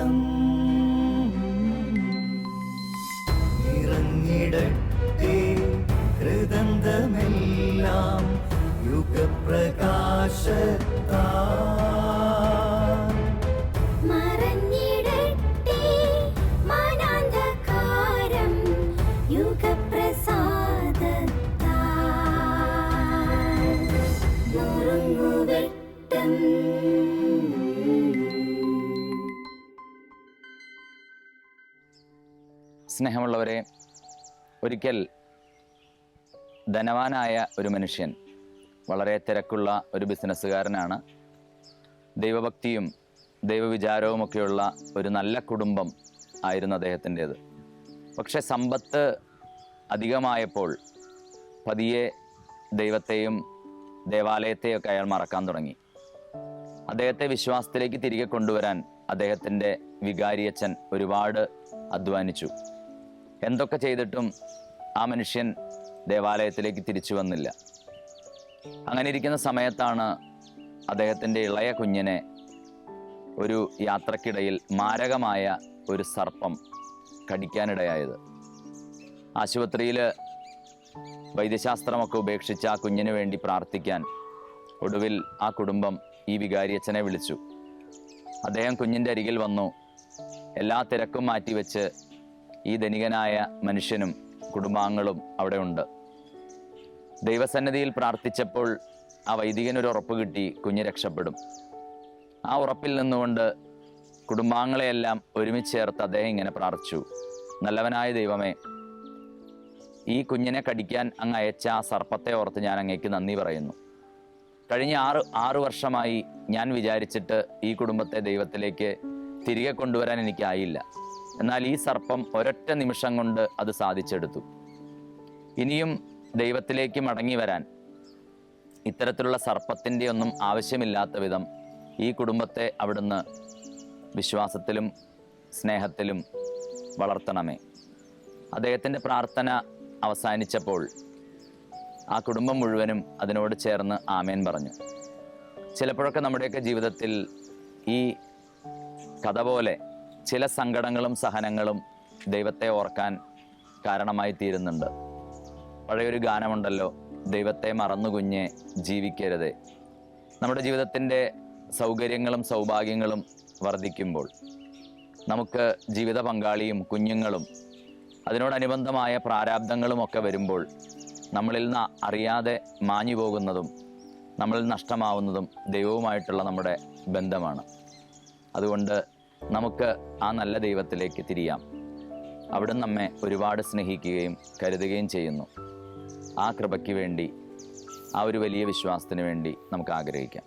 നുറുങ്ങുവെട്ടം ഇറങ്ങിടട്ടെ ഹൃദന്തമെല്ലാം യുഗപ്രകാശത്താ സ്നേഹമുള്ളവരെ ഒരിക്കൽ ധനവാനായ ഒരു മനുഷ്യൻ വളരെ തിരക്കുള്ള ഒരു ബിസിനസ്സുകാരനാണ്. ദൈവഭക്തിയും ദൈവവിചാരവുമൊക്കെയുള്ള ഒരു നല്ല കുടുംബം ആയിരുന്നു അദ്ദേഹത്തിന്റേത്. പക്ഷെ സമ്പത്ത് അധികമായപ്പോൾ പതിയെ ദൈവത്തെയും ദേവാലയത്തെയൊക്കെ അയാൾ മറക്കാൻ തുടങ്ങി. അദ്ദേഹത്തെ വിശ്വാസത്തിലേക്ക് തിരികെ കൊണ്ടുവരാൻ അദ്ദേഹത്തിന്റെ വികാരിയച്ഛൻ ഒരുപാട് അധ്വാനിച്ചു. എന്തൊക്കെ ചെയ്തിട്ടും ആ മനുഷ്യൻ ദേവാലയത്തിലേക്ക് തിരിച്ചു വന്നില്ല. അങ്ങനെ ഇരിക്കുന്ന സമയത്താണ് അദ്ദേഹത്തിന്റെ ഇളയ കുഞ്ഞിനെ ഒരു യാത്രക്കിടയിൽ മാരകമായ ഒരു സർപ്പം കടിക്കാനിടയായത്. ആശുപത്രിയിൽ വൈദ്യശാസ്ത്രമൊക്കെ ഉപേക്ഷിച്ച് ആ കുഞ്ഞിന് വേണ്ടി പ്രാർത്ഥിക്കാൻ ഒടുവിൽ ആ കുടുംബം ഈ വികാരിയച്ഛനെ വിളിച്ചു. അദ്ദേഹം കുഞ്ഞിന്റെ അരികിൽ വന്നു. എല്ലാ തിരക്കും മാറ്റിവെച്ച് ഈ ധനികനായ മനുഷ്യനും കുടുംബാംഗങ്ങളും അവിടെ ഉണ്ട്. ദൈവസന്നിധിയിൽ പ്രാർത്ഥിച്ചപ്പോൾ ആ വൈദികനൊരു ഉറപ്പ് കിട്ടി കുഞ്ഞ് രക്ഷപ്പെടും. ആ ഉറപ്പിൽ നിന്നുകൊണ്ട് കുടുംബാംഗങ്ങളെയെല്ലാം ഒരുമിച്ച് ചേർത്ത് അദ്ദേഹം ഇങ്ങനെ പ്രാർത്ഥിച്ചു. നല്ലവനായ ദൈവമേ ഈ കുഞ്ഞിനെ കടിക്കാൻ അങ്ങ് അയച്ച ആ സർപ്പത്തെ ഓർത്ത് ഞാൻ അങ്ങേക്ക് നന്ദി പറയുന്നു. കഴിഞ്ഞ ആറ് ആറ് വർഷമായി ഞാൻ വിചാരിച്ചിട്ട് ഈ കുടുംബത്തെ ദൈവത്തിലേക്ക് തിരികെ കൊണ്ടുവരാൻ എനിക്കായില്ല. എന്നാൽ ഈ സർപ്പം ഒരൊറ്റ നിമിഷം കൊണ്ട് അത് സാധിച്ചെടുത്തു. ഇനിയും ദൈവത്തിലേക്ക് മടങ്ങി വരാൻ ഇത്തരത്തിലുള്ള സർപ്പത്തിന്റെ ഒന്നും ആവശ്യമില്ലാത്ത വിധം ഈ കുടുംബത്തെ അവിടുന്ന് വിശ്വാസത്തിലും സ്നേഹത്തിലും വളർത്തണമേ. അദ്ദേഹത്തിന്റെ പ്രാർത്ഥന അവസാനിച്ചപ്പോൾ ആ കുടുംബം മുഴുവനും അതിനോട് ചേർന്ന് ആമേൻ പറഞ്ഞു. ചിലപ്പോഴൊക്കെ നമ്മുടെയൊക്കെ ജീവിതത്തിൽ ഈ കഥ പോലെ ചില സങ്കടങ്ങളും സഹനങ്ങളും ദൈവത്തെ ഓർക്കാൻ കാരണമായി തീരുന്നുണ്ട്. പഴയൊരു ഗാനമുണ്ടല്ലോ ദൈവത്തെ മറന്നു കുഞ്ഞെ ജീവിക്കരുതേ. നമ്മുടെ ജീവിതത്തിന്റെ സൗകര്യങ്ങളും സൗഭാഗ്യങ്ങളും വർദ്ധിക്കുമ്പോൾ നമുക്ക് ജീവിത പങ്കാളിയും കുഞ്ഞുങ്ങളും അതിനോടനുബന്ധമായ പ്രാരാബ്ദങ്ങളും ഒക്കെ വരുമ്പോൾ നമ്മളിൽ നിന്ന് അറിയാതെ മാഞ്ഞു പോകുന്നതും നമ്മളിൽ നഷ്ടമാവുന്നതും ദൈവവുമായിട്ടുള്ള നമ്മുടെ ബന്ധമാണ്. അതുകൊണ്ട് നമുക്ക് ആ നല്ല ദൈവത്തിലേക്ക് തിരിയാം. അവിടെ നമ്മെ ഒരുപാട് സ്നേഹിക്കുകയും കരുതുകയും ചെയ്യുന്നു. ആ കൃപയ്ക്ക് വേണ്ടി ആ ഒരു വലിയ വിശ്വാസത്തിന് വേണ്ടി നമുക്ക് ആഗ്രഹിക്കാം.